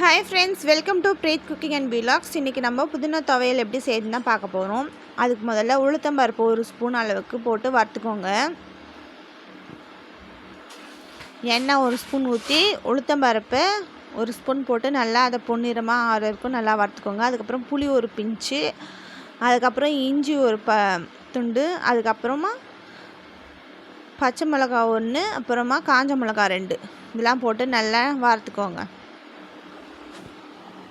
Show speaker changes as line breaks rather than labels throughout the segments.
Hi friends welcome to Preeth cooking and blogs இன்றைக்கி நம்ம புதினா துவையல் எப்படி செய்யுதுன்னு தான் பார்க்க போகிறோம் அதுக்கு முதல்ல உளுத்தம்பருப்பு ஒரு ஸ்பூன் அளவுக்கு போட்டு வறுத்துக்கோங்க. எண்ணெய் ஒரு ஸ்பூன் ஊற்றி உளுத்தம்பருப்பை ஒரு ஸ்பூன் போட்டு நல்லா அதை பொன்னிறமாக ஆற நல்லா வறுத்துக்கோங்க. அதுக்கப்புறம் புளி ஒரு பிஞ்சு அதுக்கப்புறம் இஞ்சி ஒரு ப துண்டு அதுக்கப்புறமா பச்சை மிளகா ஒன்று அப்புறமா காஞ்ச மிளகா ரெண்டு. இதெல்லாம் போட்டு நல்லா வறுத்துக்கோங்க.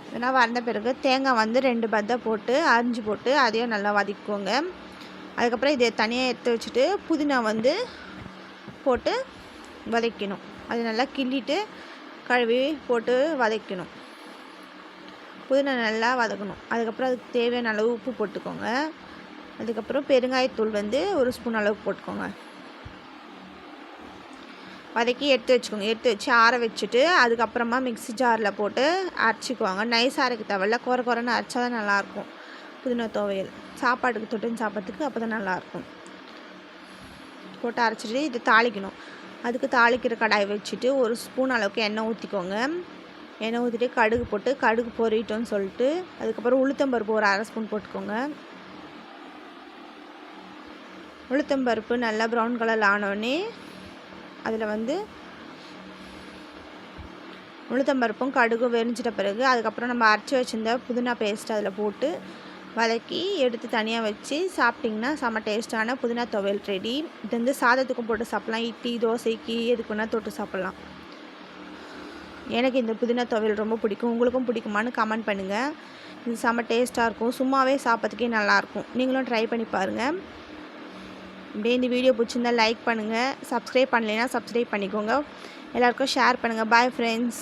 இதெல்லாம் வந்த பிறகு தேங்காய் வந்து ரெண்டு பத்தை போட்டு அரிஞ்சு போட்டு அதையும் நல்லா வதக்கிக்கோங்க. அதுக்கப்புறம் இதை தனியாக எடுத்து வச்சுட்டு புதினா வந்து போட்டு வதக்கணும். அது நல்லா கிள்ளிட்டு கழுவி போட்டு வதக்கணும். புதினா நல்லா வதக்கணும். அதுக்கப்புறம் அதுக்கு தேவையான அளவு உப்பு போட்டுக்கோங்க. அதுக்கப்புறம் பெருங்காயத்தூள் வந்து ஒரு ஸ்பூன் அளவுக்கு போட்டுக்கோங்க. வதக்கி எடுத்து வச்சுக்கோங்க. எடுத்து வச்சு ஆற வச்சுட்டு அதுக்கப்புறமா மிக்ஸி ஜாரில் போட்டு அரைச்சிக்குவாங்க. நைஸ் அரைக்க தேவையில்ல. குறை குறைன்னு அரைச்சா தான் நல்லாயிருக்கும். புதினா துவையல். சாப்பாட்டுக்கு தொட்டுன்னு சாப்பிட்றதுக்கு அப்போ தான் நல்லாயிருக்கும். போட்டு அரைச்சிட்டு இது தாளிக்கணும். அதுக்கு தாளிக்கிற கடாய் வச்சுட்டு ஒரு ஸ்பூன் அளவுக்கு எண்ணெய் ஊற்றிக்கோங்க எண்ணெய் ஊற்றிட்டு கடுகு போட்டு கடுகு பொறிட்டோன்னு சொல்லிட்டு அதுக்கப்புறம் உளுத்தம்பருப்பு ஒரு அரை ஸ்பூன் போட்டுக்கோங்க. உளுத்தம்பருப்பு நல்லா ப்ரௌன் கலர் ஆனோடனே அதில் வந்து உளுத்தம்பருப்பும் கடுகும் வெறிஞ்சிட்ட பிறகு அதுக்கப்புறம் நம்ம அரைச்சி வச்சுருந்த புதினா பேஸ்ட் அதில் போட்டு வதக்கி எடுத்து தனியாக வச்சு சாப்பிட்டிங்கன்னா செம்ம டேஸ்ட்டான புதினா துவையல் ரெடி இது வந்து சாதத்துக்கும் போட்டு சாப்பிட்லாம். இட்லி தோசைக்கு எதுக்கு வேணால் தொட்டு சாப்பிட்லாம். எனக்கு இந்த புதினா துவையல் ரொம்ப பிடிக்கும். உங்களுக்கும் பிடிக்குமான்னு கமெண்ட் பண்ணுங்கள் இது செம்ம டேஸ்ட்டாக இருக்கும். சும்மாவே சாப்பிட்றதுக்கே நல்லாயிருக்கும் நீங்களும் ட்ரை பண்ணி பாருங்கள் அப்படியே இந்த வீடியோ பிடிச்சிருந்தா லைக் பண்ணுங்கள் சப்ஸ்கிரைப் பண்ணலைன்னா சப்ஸ்கிரைப் பண்ணிக்கோங்க. எல்லாருக்கும் ஷேர் பண்ணுங்கள் பாய் ஃப்ரெண்ட்ஸ்